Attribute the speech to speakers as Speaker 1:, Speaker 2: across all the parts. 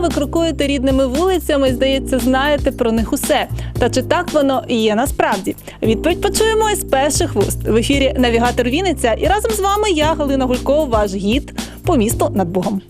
Speaker 1: ви крокуєте рідними вулицями здається, знаєте про них усе. Та чи так воно і є насправді? Відповідь почуємо із перших вуст. В ефірі Навігатор Вінниця і разом з вами я, Галина Гулько, ваш гід по місту над Богом.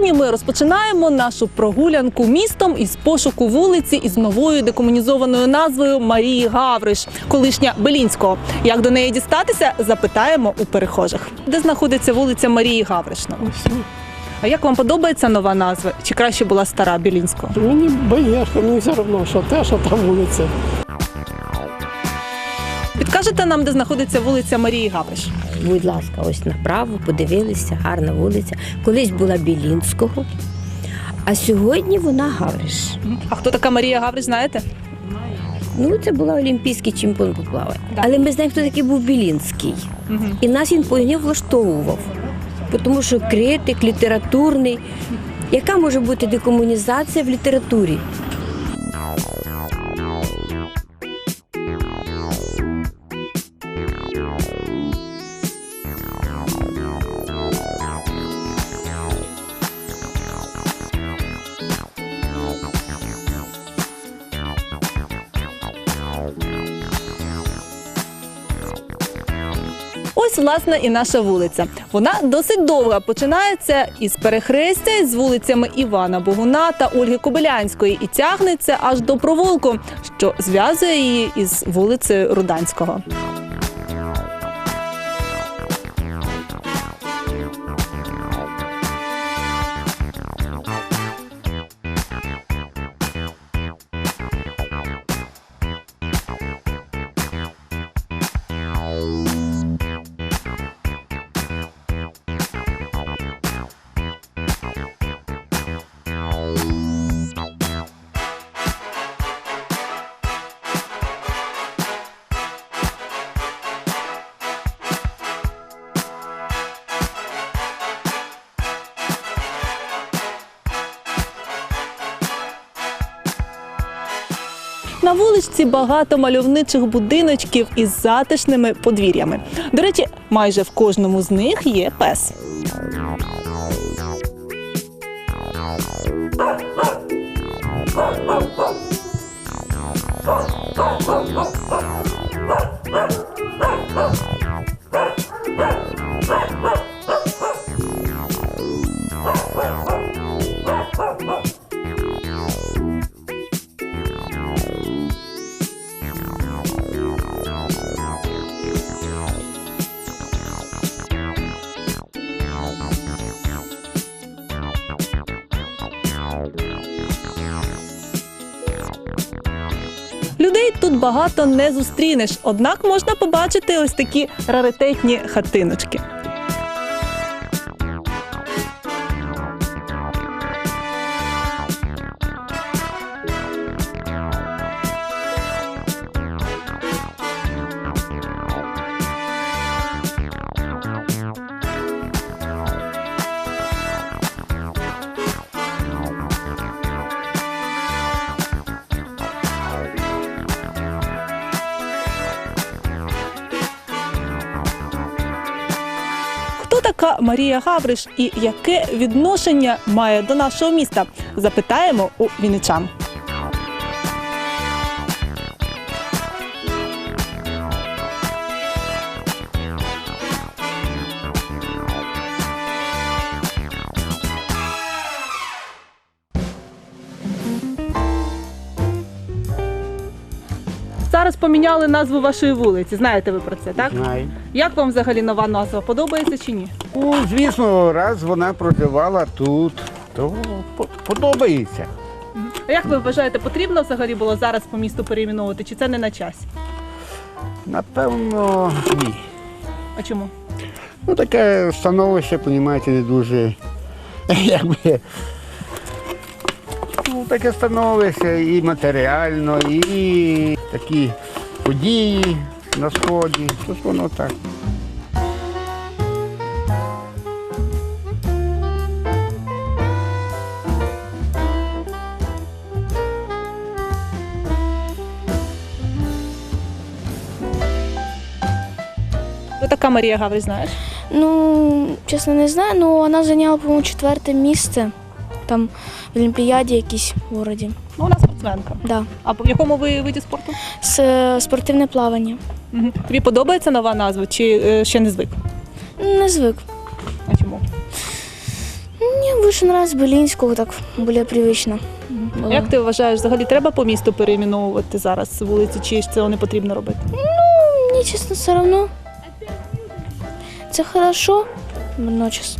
Speaker 1: Сьогодні ми розпочинаємо нашу прогулянку містом із пошуку вулиці із новою декомунізованою назвою Марії Гавриш, колишня Белінського. Як до неї дістатися, запитаємо у перехожих. Де знаходиться вулиця Марії Гавришна? А як вам подобається нова назва? Чи краще була стара Білінського?
Speaker 2: Мені боєшко, мені все одно, що те, що там вулиця.
Speaker 1: Підкажете нам, де знаходиться вулиця Марії Гавриш?
Speaker 3: Будь ласка, ось направо, подивилися, гарна вулиця. Колись була Білінського, а сьогодні вона Гавриш.
Speaker 1: А хто така Марія Гавриш, знаєте?
Speaker 3: Ну, це була олімпійський чемпіон по плаванню.
Speaker 1: Да.
Speaker 3: Але ми знаємо, хто такий був Білінський. І нас він по нього влаштовував. Тому що критик, літературний. Яка може бути декомунізація в літературі?
Speaker 1: Ось, власне, і наша вулиця. Вона досить довга. Починається із перехрестя з вулицями Івана Богуна та Ольги Кобилянської і тягнеться аж до провулку, що зв'язує її із вулицею Руданського. На вуличці багато мальовничих будиночків із затишними подвір'ями. До речі, майже в кожному з них є пес. Людей тут багато не зустрінеш, однак можна побачити ось такі раритетні хатиночки. Хто Марія Гавриш і яке відношення має до нашого міста? Запитаємо у вінничан. Зараз поміняли назву вашої вулиці. Знаєте ви про це, так?
Speaker 4: Знаю.
Speaker 1: Як вам взагалі нова назва? Подобається чи ні?
Speaker 4: Ну, звісно, раз вона проживала тут, то по- подобається.
Speaker 1: А як ви вважаєте, потрібно взагалі було зараз по місту перейменовувати, чи це не на часі?
Speaker 4: Напевно, ні.
Speaker 1: А чому?
Speaker 4: Ну, таке становище, понімаєте, не дуже. Якби. Ну, таке становище і матеріально, і такі події на сході. Що ж воно так.
Speaker 1: Така Марія Гавриш, знаєш?
Speaker 5: Ну, чесно, не знаю, але вона зайняла, по-моєму, четверте місце там в Олімпіаді якійсь в городі.
Speaker 1: Ну, вона спортсменка.
Speaker 5: Да.
Speaker 1: А в якому ви виді спорту?
Speaker 5: С, е, спортивне плавання.
Speaker 1: Угу. Тобі подобається нова назва чи е, ще не звик?
Speaker 5: Не звик.
Speaker 1: А чому?
Speaker 5: Мені більше нравится Белінського, так більш привично. було.
Speaker 1: Як ти вважаєш, взагалі треба по місту перейменовувати зараз вулиці, чи ж цього не потрібно робити?
Speaker 5: Мені, чесно, все одно. Це хорошо, водночас.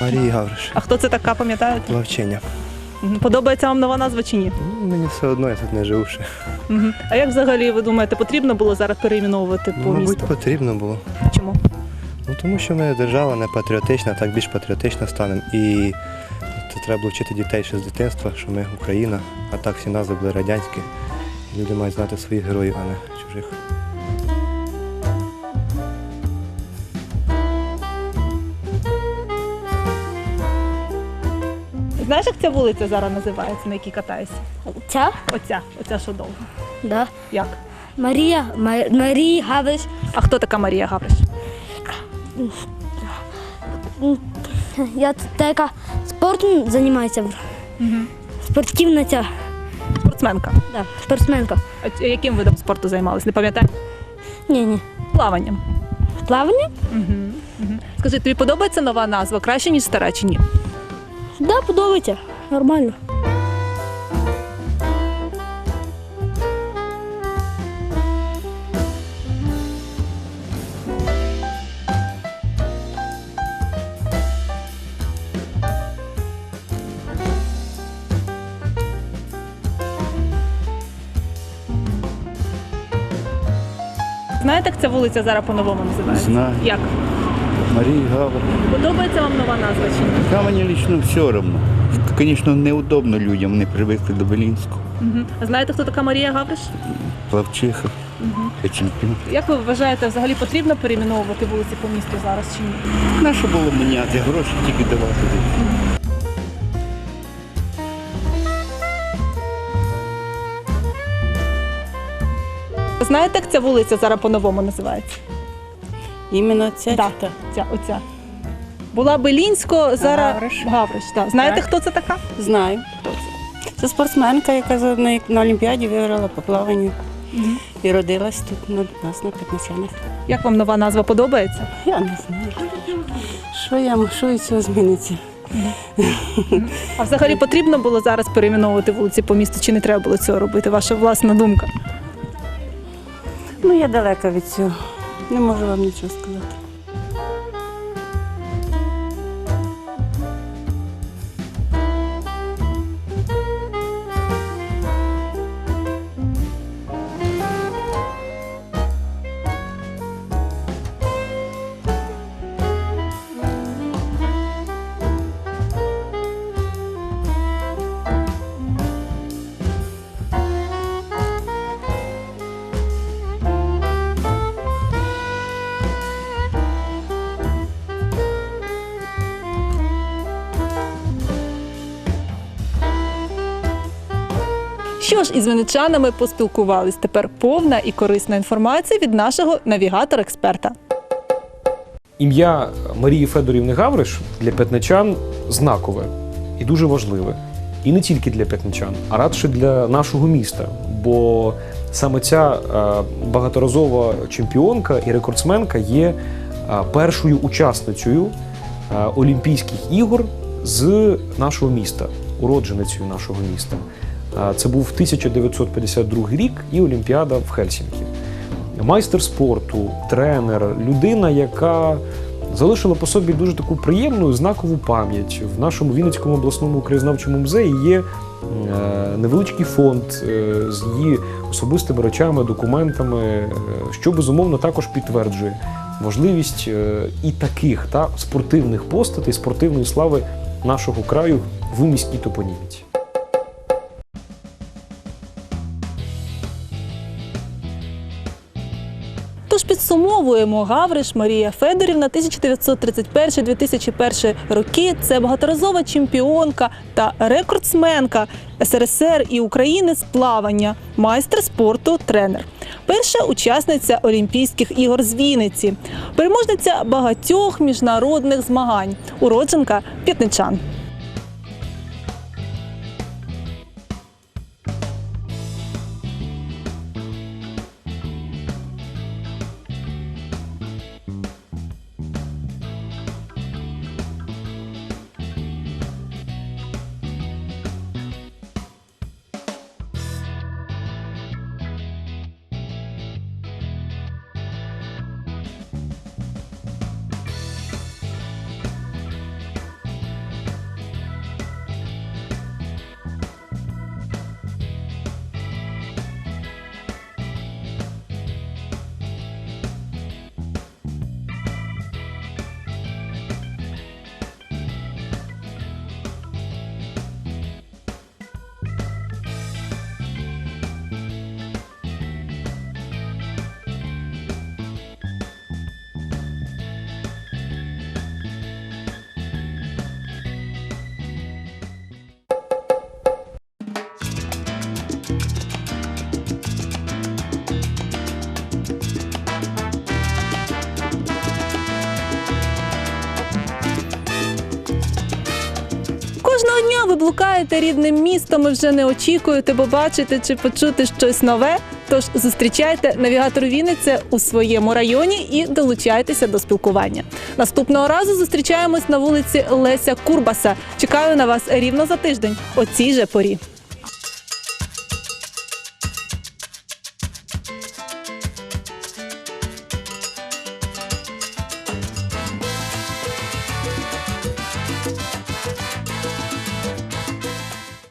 Speaker 6: Марії Гавриш.
Speaker 1: А хто це така, пам'ятаєте?
Speaker 6: Вовчення.
Speaker 1: Мгм. Подобається вам нова назва чи ні?
Speaker 6: Ну, Мені все одно, я тут не живу ще.
Speaker 1: А як взагалі ви думаєте, потрібно було зараз перейменовувати по
Speaker 6: Мабуть,
Speaker 1: місту?
Speaker 6: потрібно було.
Speaker 1: Чому?
Speaker 6: Ну тому що ми держава не патріотична, так більш патріотично станемо. І це треба було вчити дітей ще з дитинства, що ми Україна, а так всі назви були радянські. І люди мають знати своїх героїв, а не чужих.
Speaker 1: Знаєш, як ця вулиця зараз називається, на якій катаєшся?
Speaker 7: Ця?
Speaker 1: Оця, оця що довго.
Speaker 7: Да.
Speaker 1: Як?
Speaker 7: Марія, Ма- Марія Гавриш.
Speaker 1: А хто така Марія Гавриш?
Speaker 7: Я та, яка спортом займається. Спортивна ця,
Speaker 1: Спортсменка.
Speaker 7: да, спортсменка.
Speaker 1: А яким видом спорту займалась? Не пам'ятаєш?
Speaker 7: Ні, ні.
Speaker 1: Плаванням.
Speaker 7: Плавання?
Speaker 1: Скажи, тобі подобається нова назва краще, ніж стара чи ні?
Speaker 7: Да, подобається. Нормально.
Speaker 1: Знаєте, як ця вулиця зараз по-новому називається?
Speaker 8: Знаю.
Speaker 1: Як?
Speaker 8: Марии Гавр.
Speaker 1: Подобається вам нова назва чи ні?
Speaker 8: Там мне лично все равно. Конечно, неудобно людям, не привыкли до Белинского.
Speaker 1: Угу. А знаєте, хто така Марія Гавриш?
Speaker 8: Плавчиха, чемпіон.
Speaker 1: Як ви вважаєте, взагалі потрібно перейменовувати вулиці по місту зараз чи ні?
Speaker 8: На що було міняти? Гроші тільки давати.
Speaker 1: Знаєте, як ця вулиця зараз по-новому називається?
Speaker 9: Іменно ця
Speaker 1: Так,
Speaker 9: чи та?
Speaker 1: ця, оця. Була Белінсько, зараз
Speaker 9: Гавриш.
Speaker 1: Гавриш. так. Знаєте,
Speaker 9: Так.
Speaker 1: хто це така?
Speaker 9: Знаю. Хто це? Це спортсменка, яка за- на, на Олімпіаді виграла по плаванню. І родилась тут на нас на П'ятничанах.
Speaker 1: Як вам нова назва подобається?
Speaker 9: Я не знаю. Що я м- що від цього зміниться?
Speaker 1: А взагалі потрібно було зараз перейменовувати вулиці по місту, чи не треба було цього робити? Ваша власна думка.
Speaker 9: Ну, я далека від цього. Не можу вам нічого сказати.
Speaker 1: Що ж, із вінничанами поспілкувались. Тепер повна і корисна інформація від нашого навігатор-експерта.
Speaker 10: Ім'я Марії Федорівни Гавриш для п'ятничан знакове і дуже важливе. І не тільки для п'ятничан, а радше для нашого міста. Бо саме ця е, багаторазова чемпіонка і рекордсменка є е, першою учасницею е, Олімпійських ігор з нашого міста, уродженицею нашого міста. Це був 1952 рік і Олімпіада в Хельсінкі майстер спорту, тренер, людина, яка залишила по собі дуже таку приємну знакову пам'ять. В нашому Вінницькому обласному краєзнавчому музеї є е, невеличкий фонд е, з її особистими речами, документами, е, що безумовно також підтверджує важливість е, і таких та спортивних постатей, спортивної слави нашого краю в міській топоніміці.
Speaker 1: Підсумовуємо. Гавриш Марія Федорівна 1931-2001 роки. Це багаторазова чемпіонка та рекордсменка СРСР і України з плавання, майстер спорту, тренер. Перша учасниця Олімпійських ігор з Вінниці, переможниця багатьох міжнародних змагань, уродженка п'ятничан. Блукаєте рідним містом і вже не очікуєте бо бачите чи почути щось нове. Тож зустрічайте навігатор Вінниця у своєму районі і долучайтеся до спілкування. Наступного разу зустрічаємось на вулиці Леся Курбаса. Чекаю на вас рівно за тиждень о цій же порі.